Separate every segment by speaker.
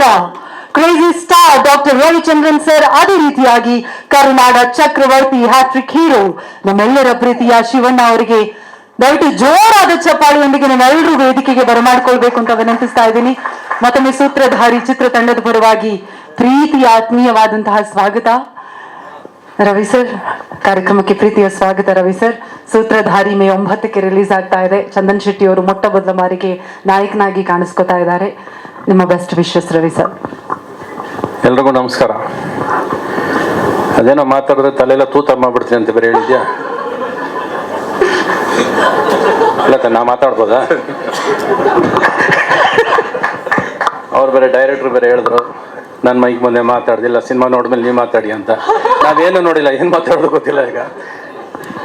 Speaker 1: ನಮ್ಮರ crazy star doctor Ravichandran sir ಅದೇ ರೀತಿಯಾಗಿ ಕರುನಾಡ ಚಕ್ರವರ್ತಿ hat trick hero ನಮ್ಮೆಲ್ಲರ ಪ್ರೀತಿಯ ಶಿವಣ್ಣ ಅವರಿಗೆ ದಯವಿಟ್ಟು ಜೋರಾದ ಚಪ್ಪಾಳಿಯೊಂದಿಗೆ ನಾವೆಲ್ಲರೂ ವೇದಿಕೆಗೆ ಬರಮಾಡ್ಕೊಳ್ಬೇಕು ಅಂತ ವಿನಂತಿಸ್ತಾ ಇದ್ದೀನಿ. ಮತ್ತೊಮ್ಮೆ ಸೂತ್ರಧಾರಿ ಚಿತ್ರತಂಡದ ಪರವಾಗಿ ಪ್ರೀತಿಯ ಆತ್ಮೀಯವಾದಂತಹ ಸ್ವಾಗತ. ರವಿ ಸರ್ ಕಾರ್ಯಕ್ರಮಕ್ಕೆ ಪ್ರೀತಿಯ ಸ್ವಾಗತ ರವಿ ಸರ್ ಸೂತ್ರಧಾರಿ ಮೇ ಒಂಬತ್ತಕ್ಕೆ ರಿಲೀಸ್ ಆಗ್ತಾ ಇದೆ. ಚಂದನ್ ಶೆಟ್ಟಿ ಅವರು ಮೊಟ್ಟ ಮೊದಲ ಬಾರಿಗೆ ನಾಯಕನಾಗಿ ಕಾಣಿಸ್ಕೊತಾ ಇದ್ದಾರೆ. ನಿಮ್ಮ ಬೆಸ್ಟ್ ವಿಶಸ್ ರವಿ ಸರ್
Speaker 2: ಎಲ್ರಿಗೂ ನಮಸ್ಕಾರ. ಅದೇನೋ ಮಾತಾಡಿದ್ರೆ ತಲೆಲ್ಲ ತೂತ ಮಾಡ್ಬಿಡ್ತೀನಿ ಅಂತ ಬೇರೆ ಹೇಳಿದ್ಯಾ? ತ- ನಾ ಮಾತಾಡ್ಬೋದಾ? ಅವ್ರು ಬೇರೆ ಡೈರೆಕ್ಟ್ರು ಬೇರೆ ಹೇಳಿದ್ರು ನನ್ನ ಮೈಕ್ ಮುಂದೆ ಮಾತಾಡ್ದಿಲ್ಲ ಸಿನಿಮಾ ನೋಡಿದ್ಮೇಲೆ ನೀವು ಮಾತಾಡಿ ಅಂತ. ನಾವೇನು ನೋಡಿಲ್ಲ, ಏನು ಮಾತಾಡೋದು ಗೊತ್ತಿಲ್ಲ ಈಗ.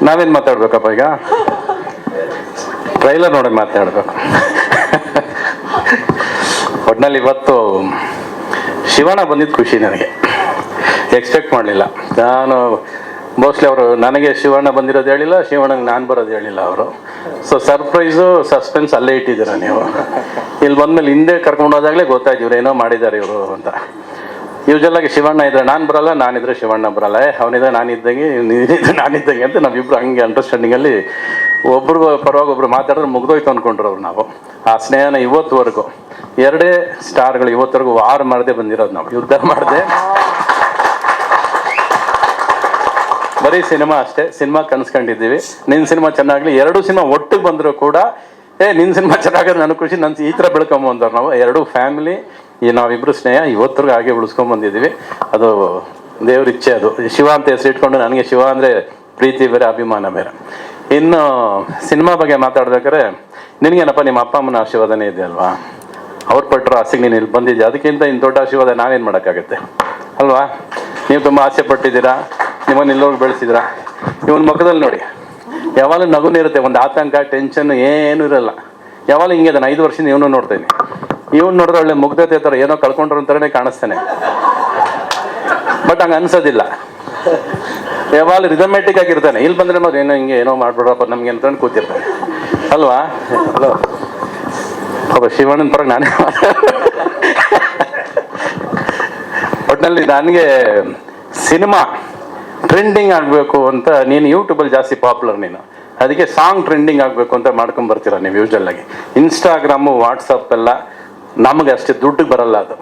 Speaker 2: ನಾವೇನು ಮಾತಾಡ್ಬೇಕಪ್ಪ ಈಗ? ಟ್ರೈಲರ್ ನೋಡಿ ಮಾತಾಡ್ಬೇಕು. ಒಟ್ನಲ್ಲಿ ಇವತ್ತು ಶಿವಣ್ಣ ಬಂದಿದ್ದು ಖುಷಿ ನನಗೆ. ಎಕ್ಸ್ಪೆಕ್ಟ್ ಮಾಡಲಿಲ್ಲ. ನಾನು ಮೋಸ್ಟ್ಲಿ ಅವರು ನನಗೆ ಶಿವಣ್ಣ ಬಂದಿರೋದು ಹೇಳಿಲ್ಲ ಶಿವಣ್ಣಗೆ ನಾನು ಬರೋದು ಹೇಳಿಲ್ಲ ಅವರು. ಸೊ ಸರ್ಪ್ರೈಸು ಸಸ್ಪೆನ್ಸ್ ಅಲ್ಲೇ ಇಟ್ಟಿದ್ದೀರ ನೀವು. ಇಲ್ಲಿ ಬಂದಮೇಲೆ ಹಿಂದೆ ಕರ್ಕೊಂಡು ಹೋದಾಗಲೇ ಗೊತ್ತಾಯ್ತು ಇವ್ರು ಏನೋ ಮಾಡಿದ್ದಾರೆ ಇವರು ಅಂತ. ಯೂಶಲ್ ಆಗಿ ಶಿವಣ್ಣ ಇದ್ರೆ ನಾನು ಬರಲ್ಲ ನಾನಿದ್ರೆ ಶಿವಣ್ಣ ಬರಲ್ಲ. ಅವನಿದ್ರೆ ನಾನಿದ್ದಂಗೆ ನೀನಿದ್ರೆ ನಾನಿದ್ದಂಗೆ ಅಂತ ನಾವಿಬ್ರು ಹಂಗೆ ಅಂಡರ್ಸ್ಟ್ಯಾಂಡಿಂಗಲ್ಲಿ ಒಬ್ರು ಪರವಾಗಿ ಒಬ್ರು ಮಾತಾಡಿದ್ರೆ ಮುಗ್ದೋಯ್ತು ಅಂದ್ಕೊಂಡ್ರವ್ರು ನಾವು. ಆ ಸ್ನೇಹನ ಇವತ್ತುವರೆಗೂ. ಎರಡೇ ಸ್ಟಾರ್ಗಳು ಇವತ್ತರೆಗೂ ವಾರ ಮಾಡದೆ ಬಂದಿರೋದು ನಾವು. ಯುದ್ಧ ಮಾಡದೆ. ಬರೀ ಸಿನಿಮಾ ಅಷ್ಟೇ, ಸಿನಿಮಾ ಕನ್ಸ್ಕೊಂಡಿದ್ದೀವಿ. ನಿನ್ನ ಸಿನಿಮಾ ಚೆನ್ನಾಗ್ಲಿ, ಎರಡು ಸಿನಿಮಾ ಒಟ್ಟಿಗೆ ಬಂದರೂ ಕೂಡ, ಏ ನಿನ್ನ ಸಿನಿಮಾ ಚೆನ್ನಾಗಿದೆ ನನಗೆ ಖುಷಿ ನನ್ನ ಈ ಥರ ಬೆಳ್ಕೊಂಬಂದವ್ರು ನಾವು. ಎರಡು ಫ್ಯಾಮಿಲಿ, ಈ ನಾವಿಬ್ರು ಸ್ನೇಹ ಇವತ್ತರೆಗೂ ಹಾಗೆ ಉಳಿಸ್ಕೊಂಬಂದಿದ್ದೀವಿ ಅದು ದೇವ್ರ ಇಚ್ಛೆ ಅದು. ಶಿವ ಅಂತ ಹೆಸರಿಟ್ಕೊಂಡು ನನಗೆ ಶಿವ ಅಂದರೆ ಪ್ರೀತಿ ಬೇರೆ, ಅಭಿಮಾನ ಬೇರೆ. ಇನ್ನು, ಸಿನಿಮಾ ಬಗ್ಗೆ ಮಾತಾಡ್ಬೇಕಾದ್ರೆ, ನಿನಗೇನಪ್ಪ, ನಿಮ್ಮ ಅಪ್ಪ ಅಮ್ಮನ ಆಶೀರ್ವಾದನೇ ಇದೆ ಅಲ್ವಾ ಅವ್ರು ಪಟ್ಟರು ಆಸೆಗೆ ನೀನು ಇಲ್ಲಿ ಬಂದಿದ್ದೆ ಅದಕ್ಕಿಂತ ಇನ್ನು ದೊಡ್ಡ ಆಶೀರ್ವಾದ ನಾವೇನು ಮಾಡೋಕ್ಕಾಗತ್ತೆ? ಅಲ್ವಾ? ನೀವು ತುಂಬ ಆಸೆ ಪಟ್ಟಿದ್ದೀರಾ? ನಿಮ್ಮನ್ನು ಇಲ್ಲೋಗಿ ಬೆಳೆಸಿದ್ದೀರಾ ಇವನ್ ಮುಖದಲ್ಲಿ ನೋಡಿ. ಯಾವಾಗಲೂ ನಗುನೇ ಇರುತ್ತೆ ಒಂದು ಆತಂಕ ಟೆನ್ಷನ್ ಏನೂ ಇರಲ್ಲ. ಯಾವಾಗ ಹಿಂಗೆ ನಾನು ಐದು ವರ್ಷದಿಂದ ಇವನು ನೋಡ್ತೇನೆ ಇವನು ನೋಡಿದ್ರೆ ಒಳ್ಳೆ ಮುಗ್ಧತೆ ಥರ ಏನೋ ಕಳ್ಕೊಂಡ್ರು ಅಂತಾನೆ ಕಾಣಿಸ್ತಾನೆ. ಬಟ್ ಹಂಗೆ ಅನ್ಸೋದಿಲ್ಲ. ಯಾವಾಗಲೂ ರಿದಮೆಟಿಕ್ ಆಗಿರ್ತಾನೆ. ಇಲ್ಲಿ ಬಂದ್ರೆ ಏನೋ ಹಿಂಗೆ ಏನೋ ಮಾಡ್ಬಿಡ್ರಪ್ಪ, ನಮ್ಗೆ ಅಂತ ಕೂತಿರ್ತಾನೆ. ಅಲ್ವಾ? ಹಲೋ ಪಾಪ ಶಿವಣ್ಣನ ಪರ ನಾನೇ ಒಟ್ಟಿನಲ್ಲಿ ನನಗೆ ಸಿನಿಮಾ ಟ್ರೆಂಡಿಂಗ್ ಆಗಬೇಕು ಅಂತ ನೀನು ಯೂಟ್ಯೂಬಲ್ಲಿ ಜಾಸ್ತಿ ಪಾಪ್ಯುಲರ್ ನೀನು. ಅದಕ್ಕೆ ಸಾಂಗ್ ಟ್ರೆಂಡಿಂಗ್ ಆಗಬೇಕು ಅಂತ ಮಾಡ್ಕೊಂಡ್ ಬರ್ತೀರ ನೀವು ಯೂಶಲ್ ಆಗಿ. ಇನ್ಸ್ಟಾಗ್ರಾಮು ವಾಟ್ಸಪ್ ಎಲ್ಲ ನಮಗೆ ಅಷ್ಟೇ ದುಡ್ಡು ಬರಲ್ಲ ಅದು.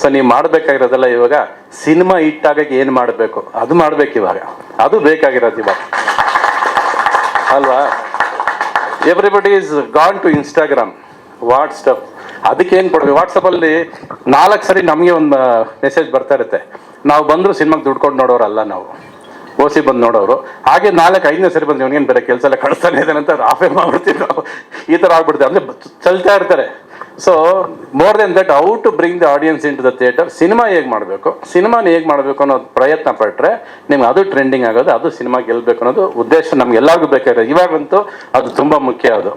Speaker 2: ಸೊ ನೀವು ಮಾಡಬೇಕಾಗಿರೋದೆಲ್ಲ ಇವಾಗ ಸಿನಿಮಾ ಹಿಟ್ಟಾಗಕ್ಕೆ ಏನು ಮಾಡಬೇಕು? ಅದು ಮಾಡ್ಬೇಕು ಇವಾಗ. ಅದು ಬೇಕಾಗಿರೋದು ಇವಾಗ. ಅಲ್ವಾ? Everybody is gone to Instagram WhatsApp ಅದಕ್ಕೆ ಏನು ಕೊಡ್ಬೇಕು? ವಾಟ್ಸಪ್ಪಲ್ಲಿ ನಾಲ್ಕು ಸರಿ ನಮಗೆ ಒಂದು ಮೆಸೇಜ್ ಬರ್ತಾ ಇರುತ್ತೆ. ನಾವು ಬಂದರೂ ಸಿನಿಮಾಗೆ ದುಡ್ಕೊಂಡು ನೋಡೋರಲ್ಲ ನಾವು. ಓಸಿ ಬಂದು ನೋಡೋರು. ಹಾಗೆ ನಾಲ್ಕು, ಐದನೇ ಸರಿ ಬಂದು ಇವನಿಗೇನು ಬೇರೆ ಕೆಲಸ ಎಲ್ಲ ಕಳಿಸ್ತಾನೆ ಇದ್ದಾನೆ ಅಂತ ಆಫೇ ಮಾಡ್ಬಿಡ್ತೀವಿ ನಾವು. ಈ ಥರ ಆಗ್ಬಿಡ್ತೀವಿ ಅಂದರೆ ಚಲ್ತಾ ಇರ್ತಾರೆ. So more then that out to bring the audience into the theatre cinema ಹೇಗೆ ಮಾಡಬೇಕು? ಸಿನಿಮಾನ ಹೇಗೆ ಮಾಡಬೇಕು ಅನ್ನೋದು ಪ್ರಯತ್ನ ಪಟ್ಟರೆ ನಿಮ್ಗೆ ಅದು ಟ್ರೆಂಡಿಂಗ್ ಆಗೋದು, ಅದು ಸಿನಿಮಾ ಗೆಲ್ಲಬೇಕು ಅನ್ನೋದು ಉದ್ದೇಶ ನಮ್ಗೆ ಎಲ್ಲರಿಗೂ ಬೇಕಾಗಿರೋದು. ಇವಾಗಂತೂ ಅದು ತುಂಬ ಮುಖ್ಯ ಅದು.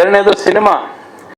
Speaker 2: ಎರಡನೇದು ಸಿನಿಮಾ.